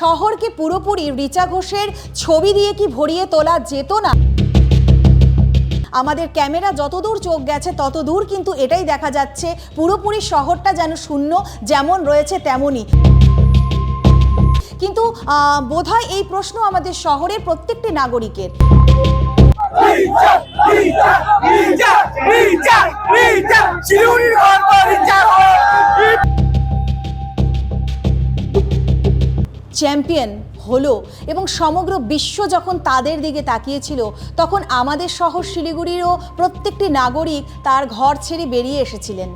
শহরকে পুরোপুরি রিচা ঘোষের ছবি দিয়ে কি ভরিয়ে তোলা যেত না? আমাদের ক্যামেরা যতদূর চোখ গেছে তত দূর কিন্তু এটাই দেখা যাচ্ছে। পুরোপুরি শহরটা যেন শূন্য, যেমন রয়েছে তেমনই। কিন্তু বোধহয় এই প্রশ্ন আমাদের শহরের প্রত্যেকটি নাগরিকের। চ্যাম্পিয়ন হলো এবং সমগ্র বিশ্ব যখন তাদের দিকে তাকিয়েছিল, তখন আমাদের শহর শিলিগুড়িরও প্রত্যেকটি নাগরিক তার ঘর ছেড়ে বেরিয়ে এসেছিলেন।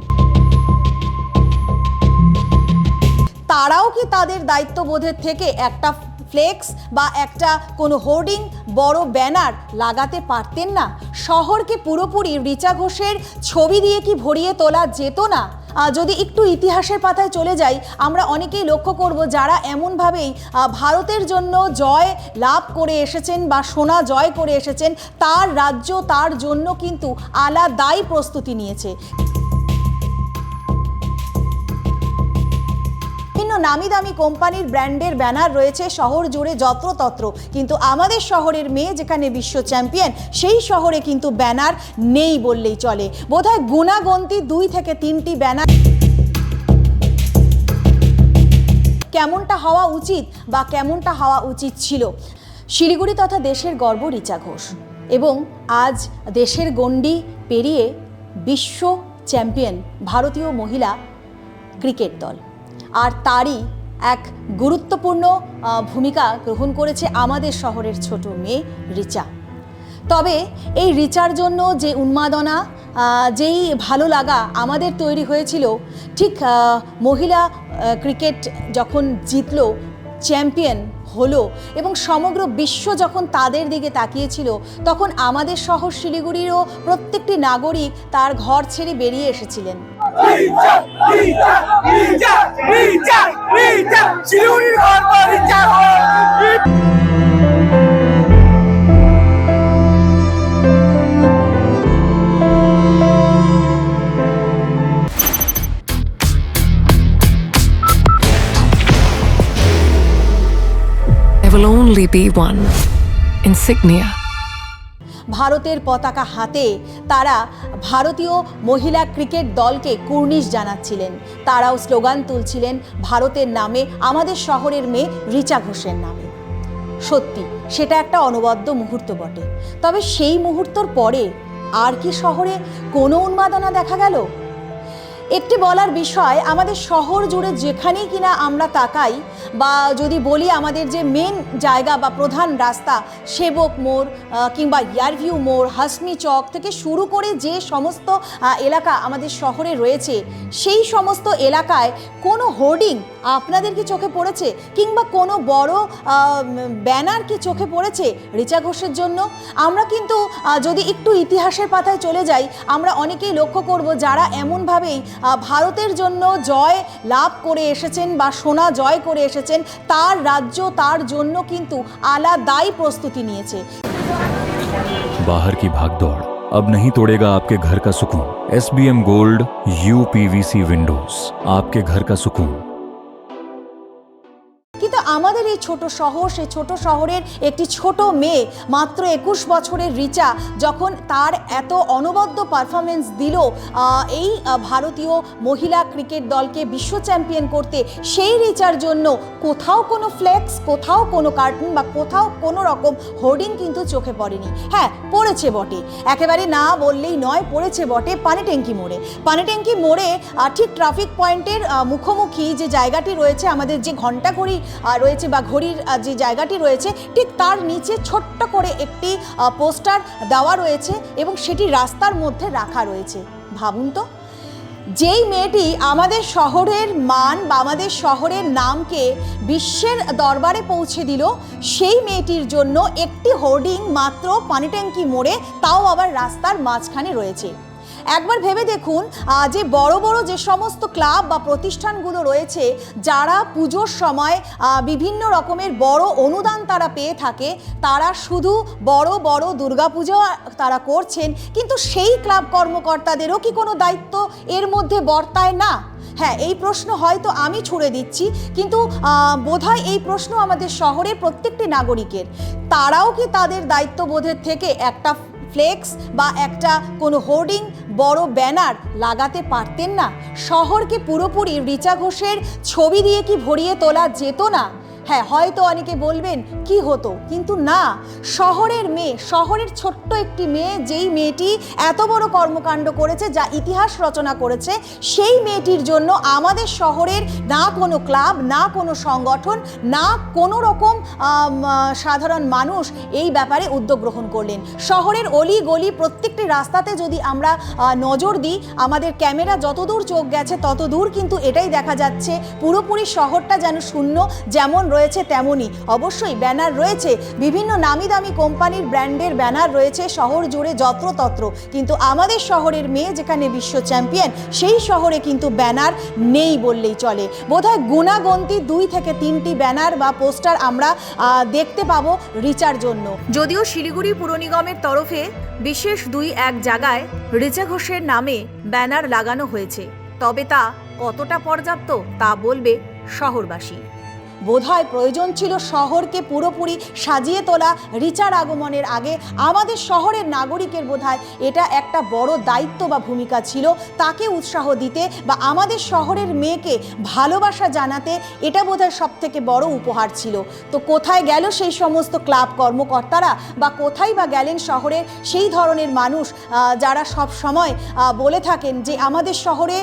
তারাও কি তাদের দায়িত্ববোধের থেকে একটা ফ্লেক্স বা একটা কোনো হোর্ডিং, বড় ব্যানার লাগাতে পারতেন না? শহরকে পুরোপুরি রিচা ঘোষের ছবি দিয়ে কি ভরিয়ে তোলা যেত না? যদি একটু ইতিহাসের পাতায় চলে যাই, আমরা অনেকেই লক্ষ্য করব যারা এমনভাবেই ভারতের জন্য জয় লাভ করে এসেছেন বা সোনা জয় করে এসেছেন, তার রাজ্য, তার জন্য কিন্তু আলাদাই প্রস্তুতি নিয়েছে। নামি দামি কোম্পানির ব্র্যান্ডের ব্যানার রয়েছে শহর জুড়ে যত্রতত্র। কিন্তু আমাদের শহরের মেয়ে, যেখানে বিশ্ব চ্যাম্পিয়ন, সেই শহরে কিন্তু ব্যানার নেই বললেই চলে। বোধহয় গুণাগন্তি দুই থেকে তিনটি ব্যানার কেমনটা হওয়া উচিত বা কেমনটা হওয়া উচিত ছিল? শিলিগুড়ি তথা দেশের গর্ব রিচা ঘোষ। এবং আজ দেশের গণ্ডি পেরিয়ে বিশ্ব চ্যাম্পিয়ন ভারতীয় মহিলা ক্রিকেট দল। আর তারই এক গুরুত্বপূর্ণ ভূমিকা গ্রহণ করেছে আমাদের শহরের ছোট মেয়ে রিচা। তবে এই রিচার জন্য যে উন্মাদনা যেই ভালো লাগা আমাদের তৈরি হয়েছিল, ঠিক মহিলা ক্রিকেট যখন জিতলো, চ্যাম্পিয়ন হলো এবং সমগ্র বিশ্ব যখন তাদের দিকে তাকিয়েছিল, তখন আমাদের শহর শিলিগুড়িরও প্রত্যেকটি নাগরিক তার ঘর ছেড়ে বেরিয়ে এসেছিলেন রিচা রিচা রিচা রিচা রিচা চিরুনির ঘর বাড়ি যাব will ভারতের পতাকা হাতে তারা ভারতীয় মহিলা ক্রিকেট দলকে কুর্নিশ জানাচ্ছিলেন। তারাও স্লোগান তুলছিলেন ভারতের নামে, আমাদের শহরের মেয়ে রিচা ঘোষের নামে। সত্যি, সেটা একটা অনবদ্য মুহূর্ত বটে। তবে সেই মুহূর্তর পরে আর কি শহরে কোনো উন্মাদনা দেখা গেল? একটি বলার বিষয়, আমাদের শহর জুড়ে যেখানেই কিনা আমরা তাকাই বা যদি বলি আমাদের যে মেন জায়গা বা প্রধান রাস্তা, সেবক মোড় কিংবা ইয়ারভিউ মোড়, হাসমি চক থেকে শুরু করে যে সমস্ত এলাকা আমাদের শহরে রয়েছে, সেই সমস্ত এলাকায় কোনো হোর্ডিং আপনাদের কি চোখে পড়েছে? কিংবা কোনো বড় ব্যানার কি চোখে পড়েছে রিচা ঘোষের জন্য? আমরা কিন্তু যদি একটু ইতিহাসের পাতায় চলে যাই, আমরা অনেকেই লক্ষ্য করব যারা এমনভাবেই ভারতের জন্য জয় লাভ করে এসেছেন বা সোনা জয় করে এসেছেন তার রাজ্য তার জন্য কিন্তু আলাদাই প্রস্তুতি নিয়েছে बाहर की भागदौड़ अब नहीं तोड़ेगा आपके घर का सुकून S B M gold U PVC windows आपके घर का सुकून কিন্তু আমাদের এই ছোট শহর সেই ছোট শহরের একটি ছোট মেয়ে মাত্র একুশ বছরের রিচা যখন তার এত অনবদ্য পারফরমেন্স দিল এই ভারতীয় মহিলা ক্রিকেট দলকে বিশ্ব চ্যাম্পিয়ন করতে সেই রিচার জন্য কোথাও কোনো ফ্লেক্স কোথাও কোনো কার্টুন বা কোথাও কোনো রকম হোর্ডিং কিন্তু চোখে পড়েনি। হ্যাঁ পড়েছে বটে। একেবারে না বললেই নয় পড়েছে বটে পানিট্যাঙ্কি মোড়ে। পানিট্যাঙ্কি মোড়ে ঠিক ট্রাফিক পয়েন্টের মুখোমুখি যে জায়গাটি রয়েছে আমাদের যে ঘণ্টা ঘড়ি আহ, রয়েছে বা ঘড়ির যে জায়গাটি রয়েছে, ঠিক তার নিচে ছোট্ট করে একটি পোস্টার দেওয়া রয়েছে এবং সেটি রাস্তার মধ্যে রাখা রয়েছে। ভাবুন তো, যেই মেয়েটি আমাদের শহরের মান বা আমাদের শহরের নামকে বিশ্বের দরবারে পৌঁছে দিল, সেই মেয়েটির জন্য একটি হোর্ডিং মাত্র পানিট্যাঙ্কি মোড়ে, তাও আবার রাস্তার মাঝখানে রয়েছে। একবার ভেবে দেখুন যে বড় বড় যে সমস্ত ক্লাব বা প্রতিষ্ঠানগুলো রয়েছে, যারা পুজোর সময় বিভিন্ন রকমের বড় অনুদান তারা পেয়ে থাকে, তারা শুধু বড় বড় দুর্গাপুজো তারা করছেন, কিন্তু সেই ক্লাব কর্মকর্তাদেরও কি কোনো দায়িত্ব এর মধ্যে বর্তায় না? হ্যাঁ এই প্রশ্ন হয়তো আমি ছুড়ে দিচ্ছি, কিন্তু বোধহয় এই প্রশ্ন আমাদের শহরের প্রত্যেকটি নাগরিকের। তারাও কি তাদের দায়িত্ববোধের থেকে একটা ফ্লেক্স বা একটা কোনো হোর্ডিং বড় ব্যানার লাগাতে পারতেন না। শহরকে পুরোপুরি রিচা ঘোষের ছবি দিয়ে কি ভরিয়ে তোলা যেত না? হ্যাঁ হয়তো অনেকে বলবেন, কি হতো? কিন্তু না, শহরের মেয়ে, শহরের ছোট্ট একটি মেয়ে, যেই মেয়েটি এত বড় কর্মকাণ্ড করেছে, যা ইতিহাস রচনা করেছে, সেই মেয়েটির জন্য আমাদের শহরের না কোনো ক্লাব, না কোনো সংগঠন, না কোনো রকম সাধারণ মানুষ এই ব্যাপারে উদ্যোগ গ্রহণ করলেন। শহরের অলি গলি প্রত্যেকটি রাস্তাতে যদি আমরা নজর দিই, আমাদের ক্যামেরা যতদূর চোখ গেছে তত দূর কিন্তু এটাই দেখা যাচ্ছে, পুরোপুরি শহরটা যেন শূন্য, যেমন রয়েছে তেমনই। অবশ্যই ব্যানার রয়েছে। বিভিন্ন নামি দামি কোম্পানির ব্র্যান্ডের ব্যানার রয়েছে শহর জুড়ে যত্রতত্র। কিন্তু আমাদের শহরের মেয়ে যেখানে বিশ্ব চ্যাম্পিয়ন, সেই শহরে কিন্তু ব্যানার নেই বললেই চলে। বোধহয় গুণাগন্তি দুই থেকে তিনটি ব্যানার বা পোস্টার আমরা দেখতে পাবো রিচার জন্য। যদিও শিলিগুড়ি পুর নিগমের তরফে বিশেষ দুই এক জায়গায় রিচা ঘোষের নামে ব্যানার লাগানো হয়েছে। তবে তা কতটা পর্যাপ্ত তা বলবে শহরবাসী। বোধহয় প্রয়োজন ছিল শহরকে পুরোপুরি সাজিয়ে তোলা রিচার আগমনের আগে। আমাদের শহরের নাগরিকের বোধহয় এটা একটা বড় দায়িত্ব বা ভূমিকা ছিল। তাকে উৎসাহ দিতে বা আমাদের শহরের মেয়েকে ভালোবাসা জানাতে এটা বোধহয় সব থেকে বড় উপহার ছিল। তো কোথায় গেল সেই সমস্ত ক্লাব কর্মকর্তারা বা কোথায় বা গেলেন শহরের সেই ধরনের মানুষ যারা সব সময় বলে থাকেন যে আমাদের শহরে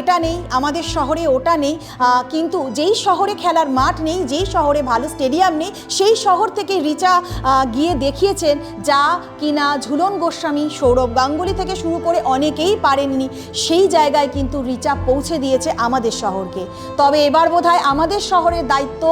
এটা নেই, আমাদের শহরে ওটা নেই কিন্তু যেই শহরে খেলার মাঠ নেই যেই শহরে ভালো স্টেডিয়াম নেই, সেই শহর থেকে রিচা গিয়ে দেখিয়েছেন যা কিনা ঝুলন গোস্বামী, সৌরভ গাঙ্গুলি থেকে শুরু করে অনেকেই পারেননি। সেই জায়গায় কিন্তু রিচা পৌঁছে দিয়েছে আমাদের শহরকে। তবে এবার বোধহয় আমাদের শহরের দায়িত্ব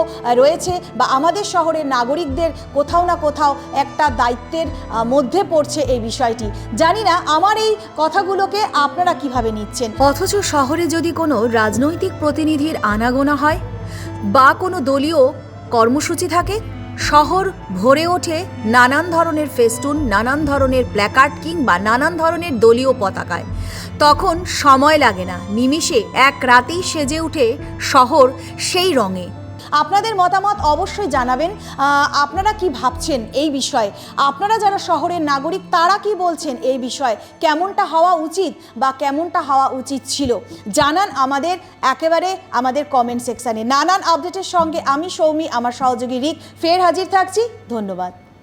রয়েছে বা আমাদের শহরের নাগরিকদের কোথাও না কোথাও একটা দায়িত্বের মধ্যে পড়ছে এই বিষয়টি। জানি না, আমার এই কথাগুলোকে আপনারা কীভাবে নিচ্ছেন? অথচ শহরে যদি কোনো রাজনৈতিক প্রতিনিধির আনাগোনা হয় বা কোনো দলীয় কর্মসূচি থাকে, শহর ভরে ওঠে নানান ধরনের ফেস্টুন, নানান ধরনের প্ল্যাকার্ড কিংবা নানান ধরনের দলীয় পতাকায়। তখন সময় লাগে না, নিমিষে এক রাতেই সেজে ওঠে শহর সেই রঙে। আপনাদের মতামত অবশ্যই জানাবেন। আপনারা কি ভাবছেন এই বিষয়ে? আপনারা যারা শহরের নাগরিক, তারা কি বলছেন এই বিষয়ে? কেমনটা হওয়া উচিত বা কেমনটা হওয়া উচিত ছিল? জানান আমাদের একেবারে আমাদের কমেন্ট সেকশানে নানান আপডেটের সঙ্গে আমি সৌমি, আমার সহযোগী রিক। ফের হাজির থাকছি। ধন্যবাদ।